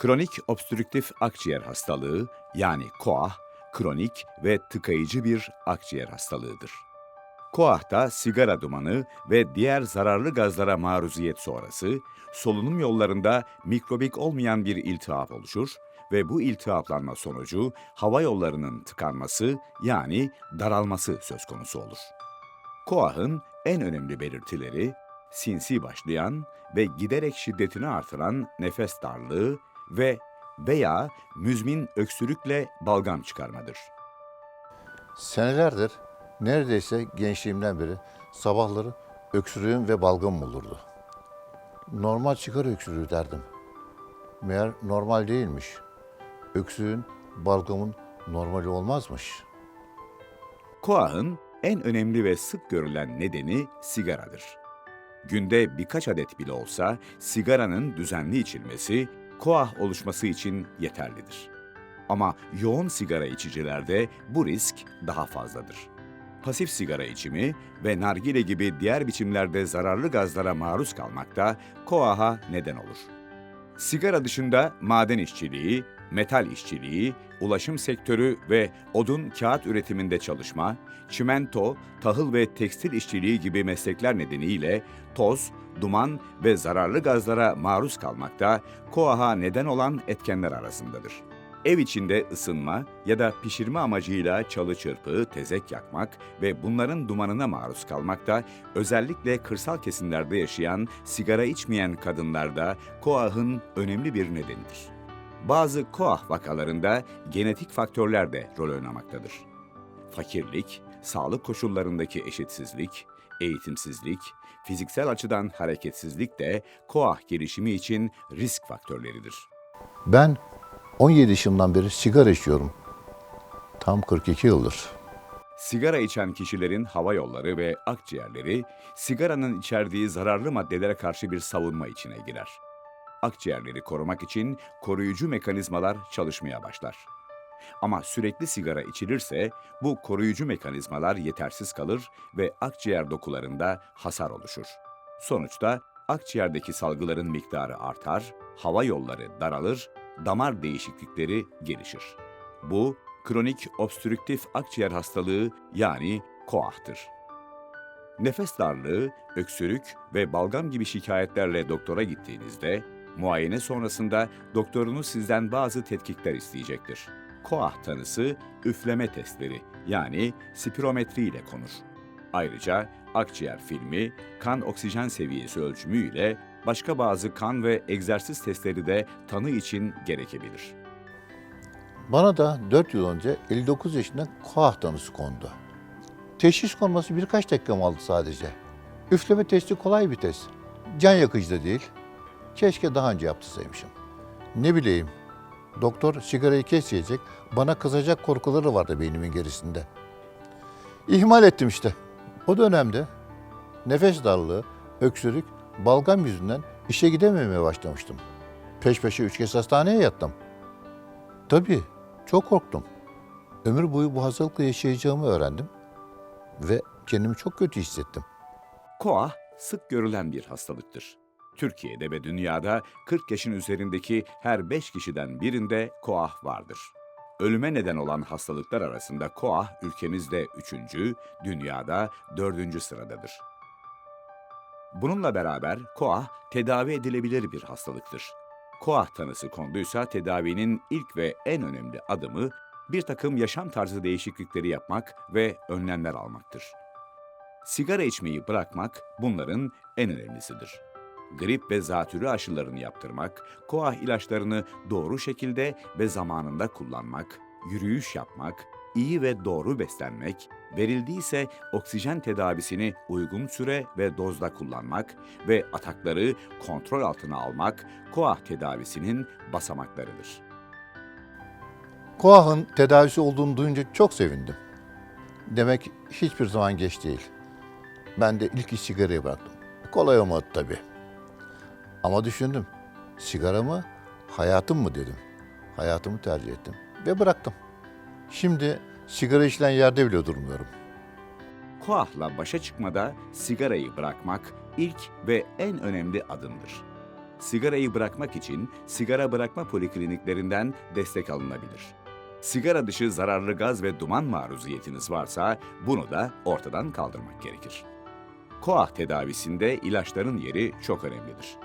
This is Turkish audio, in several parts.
Kronik obstrüktif akciğer hastalığı yani KOAH, kronik ve tıkayıcı bir akciğer hastalığıdır. KOAH'ta sigara dumanı ve diğer zararlı gazlara maruziyet sonrası solunum yollarında mikrobik olmayan bir iltihap oluşur ve bu iltihaplanma sonucu hava yollarının tıkanması yani daralması söz konusu olur. KOAH'ın en önemli belirtileri sinsi başlayan ve giderek şiddetini artıran nefes darlığı ve veya müzmin öksürükle balgam çıkarmadır. Senelerdir neredeyse gençliğimden beri sabahları öksürüğüm ve balgamım olurdu. Normal sigara öksürüğü derdim. Meğer normal değilmiş. Öksürüğün, balgamın normali olmazmış. KOAH'ın en önemli ve sık görülen nedeni sigaradır. Günde birkaç adet bile olsa sigaranın düzenli içilmesi KOAH oluşması için yeterlidir. Ama yoğun sigara içicilerde bu risk daha fazladır. Pasif sigara içimi ve nargile gibi diğer biçimlerde zararlı gazlara maruz kalmak da KOAH'a neden olur. Sigara dışında maden işçiliği, metal işçiliği, ulaşım sektörü ve odun kağıt üretiminde çalışma, çimento, tahıl ve tekstil işçiliği gibi meslekler nedeniyle toz, duman ve zararlı gazlara maruz kalmak da KOAH'a neden olan etkenler arasındadır. Ev içinde ısınma ya da pişirme amacıyla çalı çırpı, tezek yakmak ve bunların dumanına maruz kalmak da özellikle kırsal kesimlerde yaşayan, sigara içmeyen kadınlarda KOAH'ın önemli bir nedenidir. Bazı KOAH vakalarında genetik faktörler de rol oynamaktadır. Fakirlik, sağlık koşullarındaki eşitsizlik, eğitimsizlik, fiziksel açıdan hareketsizlik de KOAH gelişimi için risk faktörleridir. Ben 17 yaşımdan beri sigara içiyorum. Tam 42 yıldır. Sigara içen kişilerin hava yolları ve akciğerleri sigaranın içerdiği zararlı maddelere karşı bir savunma içine girer. Akciğerleri korumak için koruyucu mekanizmalar çalışmaya başlar. Ama sürekli sigara içilirse bu koruyucu mekanizmalar yetersiz kalır ve akciğer dokularında hasar oluşur. Sonuçta akciğerdeki salgıların miktarı artar, hava yolları daralır, damar değişiklikleri gelişir. Bu kronik obstrüktif akciğer hastalığı yani KOAH'tır. Nefes darlığı, öksürük ve balgam gibi şikayetlerle doktora gittiğinizde muayene sonrasında doktorunuz sizden bazı tetkikler isteyecektir. KOAH tanısı üfleme testleri yani spirometri ile konur. Ayrıca akciğer filmi, kan oksijen seviyesi ölçümü ile başka bazı kan ve egzersiz testleri de tanı için gerekebilir. Bana da 4 yıl önce 59 yaşında koah tanısı kondu. Teşhis konması birkaç dakikam aldı sadece. Üfleme testi kolay bir test. Can yakıcı da değil. Keşke daha önce yaptırsaymışım. Ne bileyim, doktor sigarayı kes bana kızacak korkuları vardı beynimin gerisinde. İhmal ettim işte. O dönemde nefes darlığı, öksürük, balgam yüzünden işe gidememeye başlamıştım. Peş peşe üç kez hastaneye yattım. Tabii, çok korktum. Ömür boyu bu hastalıkla yaşayacağımı öğrendim ve kendimi çok kötü hissettim. KOAH sık görülen bir hastalıktır. Türkiye'de ve dünyada 40 yaşın üzerindeki her 5 kişiden birinde KOAH vardır. Ölüme neden olan hastalıklar arasında KOAH ülkemizde 3. dünyada 4. sıradadır. Bununla beraber KOAH tedavi edilebilir bir hastalıktır. KOAH tanısı konduysa tedavinin ilk ve en önemli adımı bir takım yaşam tarzı değişiklikleri yapmak ve önlemler almaktır. Sigara içmeyi bırakmak bunların en önemlisidir. Grip ve zatürre aşılarını yaptırmak, koah ilaçlarını doğru şekilde ve zamanında kullanmak, yürüyüş yapmak, iyi ve doğru beslenmek, verildiyse oksijen tedavisini uygun süre ve dozda kullanmak ve atakları kontrol altına almak koah tedavisinin basamaklarıdır. Koah'ın tedavisi olduğunu duyunca çok sevindim. Demek hiçbir zaman geç değil. Ben de ilk iş sigarayı bıraktım. Kolay olmadı tabii. Ama düşündüm. Sigara mı, hayatım mı dedim. Hayatımı tercih ettim ve bıraktım. Şimdi sigara içilen yerde bile durmuyorum. Koah'la başa çıkmada sigarayı bırakmak ilk ve en önemli adımdır. sigarayı bırakmak için sigara bırakma polikliniklerinden destek alınabilir. Sigara dışı zararlı gaz ve duman maruziyetiniz varsa bunu da ortadan kaldırmak gerekir. KOAH tedavisinde ilaçların yeri çok önemlidir.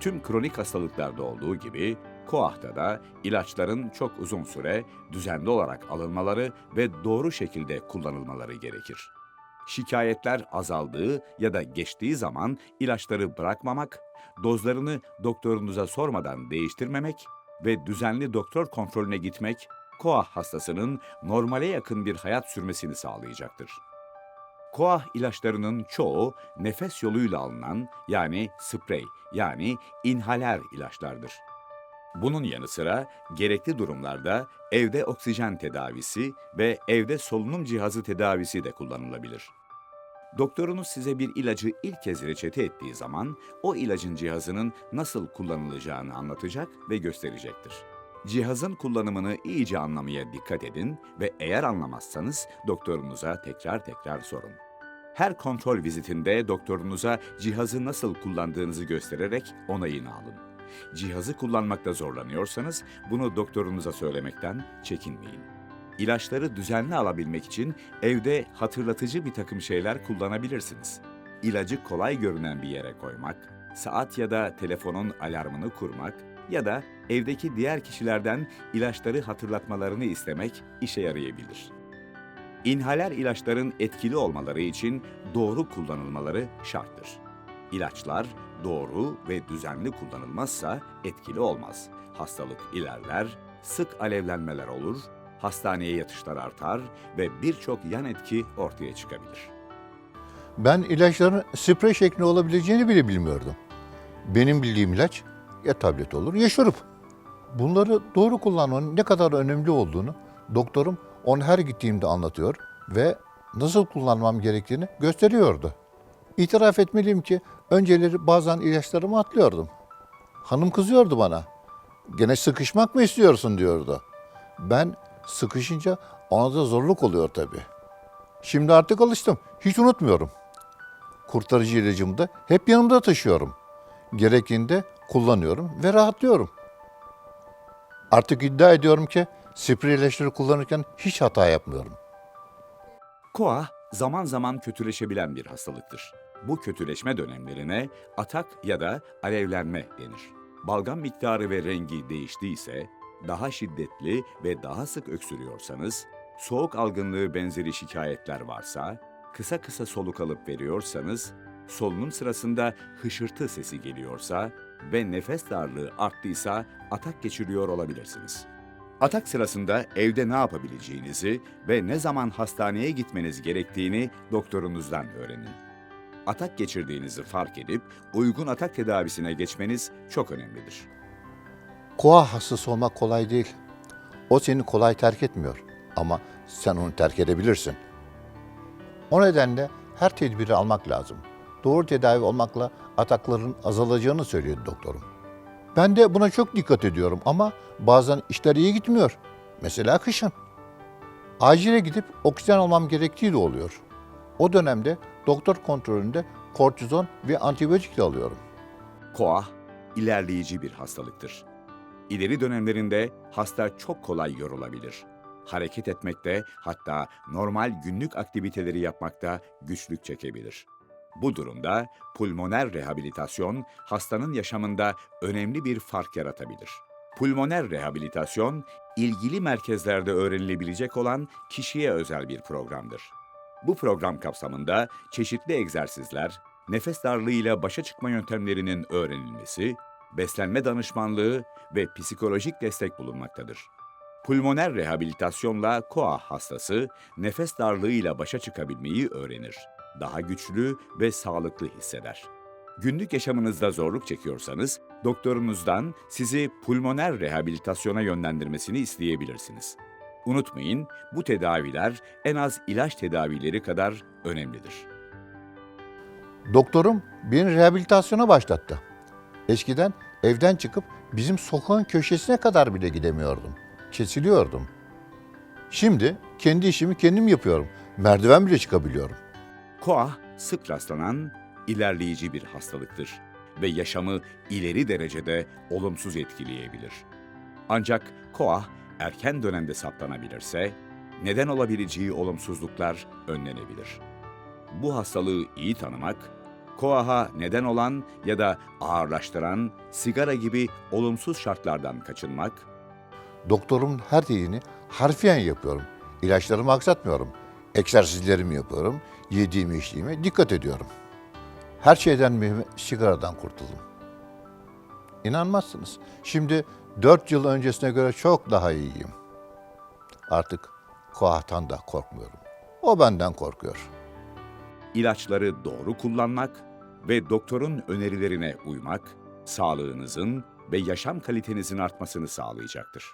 Tüm kronik hastalıklarda olduğu gibi KOAH'ta da ilaçların çok uzun süre düzenli olarak alınmaları ve doğru şekilde kullanılmaları gerekir. Şikayetler azaldığı ya da geçtiği zaman ilaçları bırakmamak, dozlarını doktorunuza sormadan değiştirmemek ve düzenli doktor kontrolüne gitmek KOAH hastasının normale yakın bir hayat sürmesini sağlayacaktır. KOAH ilaçlarının çoğu nefes yoluyla alınan yani sprey yani inhaler ilaçlardır. Bunun yanı sıra gerekli durumlarda evde oksijen tedavisi ve evde solunum cihazı tedavisi de kullanılabilir. Doktorunuz size bir ilacı ilk kez reçete ettiği zaman o ilacın cihazının nasıl kullanılacağını anlatacak ve gösterecektir. Cihazın kullanımını iyice anlamaya dikkat edin ve eğer anlamazsanız doktorunuza tekrar tekrar sorun. Her kontrol vizitinde doktorunuza cihazı nasıl kullandığınızı göstererek onayını alın. Cihazı kullanmakta zorlanıyorsanız bunu doktorunuza söylemekten çekinmeyin. İlaçları düzenli alabilmek için evde hatırlatıcı bir takım şeyler kullanabilirsiniz. İlacı kolay görünen bir yere koymak, saat ya da telefonun alarmını kurmak ya da evdeki diğer kişilerden ilaçları hatırlatmalarını istemek işe yarayabilir. İnhaler ilaçların etkili olmaları için doğru kullanılmaları şarttır. İlaçlar doğru ve düzenli kullanılmazsa etkili olmaz. Hastalık ilerler, sık alevlenmeler olur, hastaneye yatışlar artar ve birçok yan etki ortaya çıkabilir. Ben ilaçların sprey şeklinde olabileceğini bile bilmiyordum. Benim bildiğim ilaç ya tablet olur ya şurup. Bunları doğru kullanmanın ne kadar önemli olduğunu doktorum onu her gittiğimde anlatıyor ve nasıl kullanmam gerektiğini gösteriyordu. İtiraf etmeliyim ki önceleri bazen ilaçlarımı atlıyordum. Hanım kızıyordu bana. Gene sıkışmak mı istiyorsun diyordu. Ben sıkışınca ona da zorluk oluyor tabii. Şimdi artık alıştım. Hiç unutmuyorum. Kurtarıcı ilacımı da hep yanımda taşıyorum. Gerektiğinde kullanıyorum ve rahatlıyorum. Artık iddia ediyorum ki sprey ilaçları kullanırken hiç hata yapmıyorum. KOAH zaman zaman kötüleşebilen bir hastalıktır. Bu kötüleşme dönemlerine atak ya da alevlenme denir. Balgam miktarı ve rengi değiştiyse, daha şiddetli ve daha sık öksürüyorsanız, soğuk algınlığı benzeri şikayetler varsa, kısa kısa soluk alıp veriyorsanız, solunum sırasında hışırtı sesi geliyorsa ve nefes darlığı arttıysa atak geçiriyor olabilirsiniz. Atak sırasında evde ne yapabileceğinizi ve ne zaman hastaneye gitmeniz gerektiğini doktorunuzdan öğrenin. Atak geçirdiğinizi fark edip uygun atak tedavisine geçmeniz çok önemlidir. Koa hastası olmak kolay değil. O seni kolay terk etmiyor ama sen onu terk edebilirsin. O nedenle her tedbiri almak lazım. Doğru tedavi olmakla atakların azalacağını söylüyor doktorum. Ben de buna çok dikkat ediyorum ama bazen işler iyi gitmiyor. Mesela kışın. Acile gidip oksijen almam gerektiği de oluyor. O dönemde doktor kontrolünde kortizon ve antibiyotik de alıyorum. KOAH ilerleyici bir hastalıktır. İleri dönemlerinde hasta çok kolay yorulabilir. Hareket etmekte hatta normal günlük aktiviteleri yapmakta güçlük çekebilir. Bu durumda pulmoner rehabilitasyon hastanın yaşamında önemli bir fark yaratabilir. Pulmoner rehabilitasyon ilgili merkezlerde öğrenilebilecek olan kişiye özel bir programdır. Bu program kapsamında çeşitli egzersizler, nefes darlığıyla başa çıkma yöntemlerinin öğrenilmesi, beslenme danışmanlığı ve psikolojik destek bulunmaktadır. Pulmoner rehabilitasyonla KOAH hastası nefes darlığıyla başa çıkabilmeyi öğrenir. Daha güçlü ve sağlıklı hisseder. Günlük yaşamınızda zorluk çekiyorsanız doktorunuzdan sizi pulmoner rehabilitasyona yönlendirmesini isteyebilirsiniz. Unutmayın, bu tedaviler en az ilaç tedavileri kadar önemlidir. Doktorum beni rehabilitasyona başlattı. Eskiden evden çıkıp bizim sokağın köşesine kadar bile gidemiyordum. Kesiliyordum. Şimdi kendi işimi kendim yapıyorum. Merdiven bile çıkabiliyorum. KOAH sık rastlanan ilerleyici bir hastalıktır. ve yaşamı ileri derecede olumsuz etkileyebilir. Ancak koah erken dönemde saptanabilirse neden olabileceği olumsuzluklar önlenebilir. Bu hastalığı iyi tanımak, koaha neden olan ya da ağırlaştıran sigara gibi olumsuz şartlardan kaçınmak, Doktorumun her dediğini harfiyen yapıyorum. İlaçlarımı aksatmıyorum. Egzersizlerimi yapıyorum. Yediğimi içtiğime dikkat ediyorum. Her şeyden mühimi sigaradan kurtuldum. İnanmazsınız. Şimdi 4 yıl öncesine göre çok daha iyiyim. Artık koahtan da korkmuyorum. O benden korkuyor. ilaçları doğru kullanmak ve doktorun önerilerine uymak, sağlığınızın ve yaşam kalitenizin artmasını sağlayacaktır.